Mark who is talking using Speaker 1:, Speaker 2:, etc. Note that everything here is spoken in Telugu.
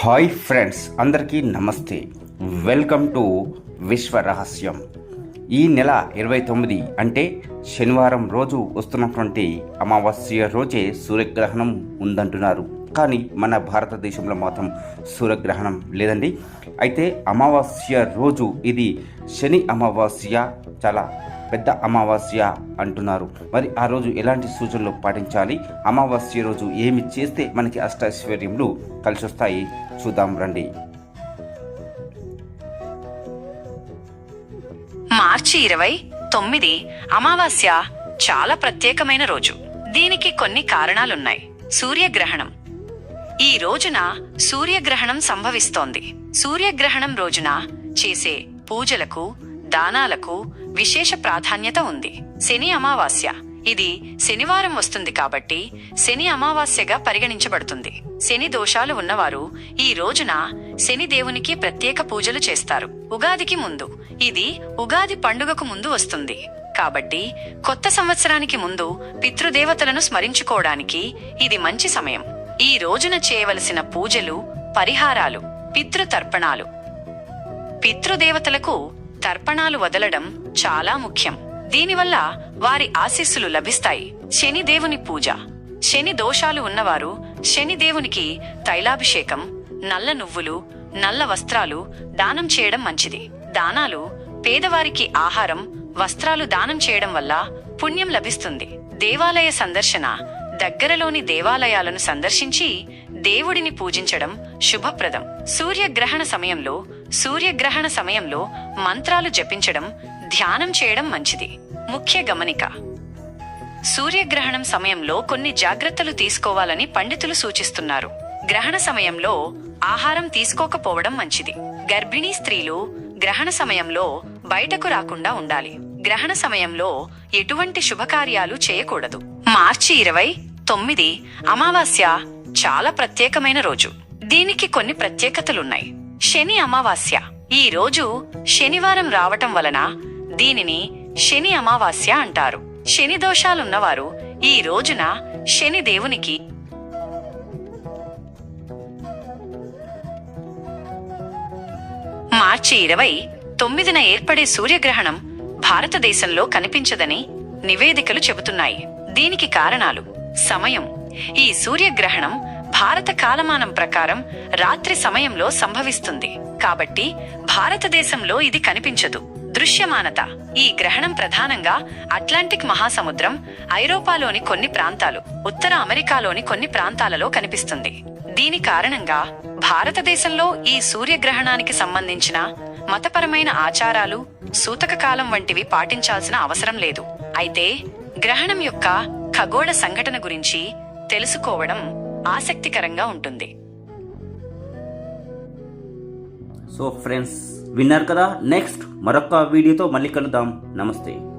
Speaker 1: హాయ్ ఫ్రెండ్స్ అందరికీ నమస్తే. వెల్కమ్ టు విశ్వ రహస్యం. ఈ నెల ఇరవై తొమ్మిది అంటే శనివారం రోజు వస్తున్నటువంటి అమావాస్య రోజే సూర్యగ్రహణం ఉందంటున్నారు. కానీ మన భారతదేశంలో మాత్రం సూర్యగ్రహణం లేదండి. అయితే అమావాస్య రోజు ఇది శని అమావాస్య చాలా పెద్ద అమావాస్య అంటున్నారు. మరి ఆ రోజు ఎలాంటి సూచనలు పాటించాలి? అమావాస్య రోజు ఏమి చేస్తే మనకి అష్టైశ్వర్యములు కలిసి వస్తాయి చూద్దాం రండి.
Speaker 2: మార్చి ఇరవై తొమ్మిది అమావాస్య చాలా ప్రత్యేకమైన రోజు. దీనికి కొన్ని కారణాలున్నాయి. సూర్యగ్రహణం. ఈ రోజున సూర్యగ్రహణం సంభవిస్తోంది. సూర్యగ్రహణం రోజున చేసే పూజలకు దానాలకు విశేష ప్రాధాన్యత ఉంది. శని అమావాస్య. ఇది శనివారం వస్తుంది కాబట్టి శని అమావాస్యగా పరిగణించబడుతుంది. శని దోషాలు ఉన్నవారు ఈ రోజున శని దేవునికి ప్రత్యేక పూజలు చేస్తారు. ఉగాదికి ముందు. ఇది ఉగాది పండుగకు ముందు వస్తుంది. కాబట్టి కొత్త సంవత్సరానికి ముందు పితృదేవతలను స్మరించుకోవడానికి ఇది మంచి సమయం. ఈ రోజున చేయవలసిన పూజలు పరిహారాలు పితృతర్పణాలు. పితృదేవతలకు తర్పణాలు వదలడం చాలా ముఖ్యం. దీనివల్ల వారి ఆశీస్సులు లభిస్తాయి. శనిదేవుని పూజ. శని దోషాలు ఉన్నవారు శనిదేవునికి తైలాభిషేకం నల్ల నువ్వులు నల్ల వస్త్రాలు దానం చేయడం మంచిది. దానాలు పేదవారికి ఆహారం వస్త్రాలు దానం చేయడం వల్ల పుణ్యం లభిస్తుంది. దేవాలయ సందర్శన దగ్గరలోని దేవాలయాలను సందర్శించి దేవుడిని పూజించడం శుభప్రదం. సూర్యగ్రహణ సమయంలో సూర్యగ్రహణ సమయంలో మంత్రాలు జపించడం ధ్యానం చేయడం మంచిది. ముఖ్య గమనిక. సూర్యగ్రహణం సమయంలో కొన్ని జాగ్రత్తలు తీసుకోవాలని పండితులు సూచిస్తున్నారు. గ్రహణ సమయంలో ఆహారం తీసుకోకపోవడం మంచిది. గర్భిణీ స్త్రీలు గ్రహణ సమయంలో బయటకు రాకుండా ఉండాలి. గ్రహణ సమయంలో ఎటువంటి శుభకార్యాలు చేయకూడదు. మార్చి ఇరవై తొమ్మిది అమావాస్య చాలా ప్రత్యేకమైన రోజు. దీనికి కొన్ని ప్రత్యేకతలున్నాయి. శని అమావాస్య. ఈ రోజు శనివారం రావటం వలన దీనిని శని అమావాస్య అంటారు. శని దోషాలున్నవారు ఈ రోజున శని దేవునికి మార్చి ఇరవై తొమ్మిదిన ఏర్పడే సూర్యగ్రహణం భారతదేశంలో కనిపించదని నివేదికలు చెబుతున్నాయి. దీనికి కారణాలు. సమయం. ఈ సూర్యగ్రహణం భారత కాలమానం ప్రకారం రాత్రి సమయంలో సంభవిస్తుంది. కాబట్టి భారతదేశంలో ఇది కనిపించదు. దృశ్యమానత. ఈ గ్రహణం ప్రధానంగా అట్లాంటిక్ మహాసముద్రం ఐరోపాలోని కొన్ని ప్రాంతాలు ఉత్తర అమెరికాలోని కొన్ని ప్రాంతాలలో కనిపిస్తుంది. దీని కారణంగా భారతదేశంలో ఈ సూర్యగ్రహణానికి సంబంధించిన మతపరమైన ఆచారాలు సూతక కాలం వంటివి పాటించాల్సిన అవసరం లేదు. అయితే గ్రహణం యొక్క ఖగోళ సంఘటన గురించి తెలుసుకోవడం ఆసక్తికరంగా ఉంటుంది.
Speaker 1: సో ఫ్రెండ్స్ విన్నారు కదా? నెక్స్ట్ మరొక వీడియోతో మళ్ళీ కలుద్దాం. నమస్తే.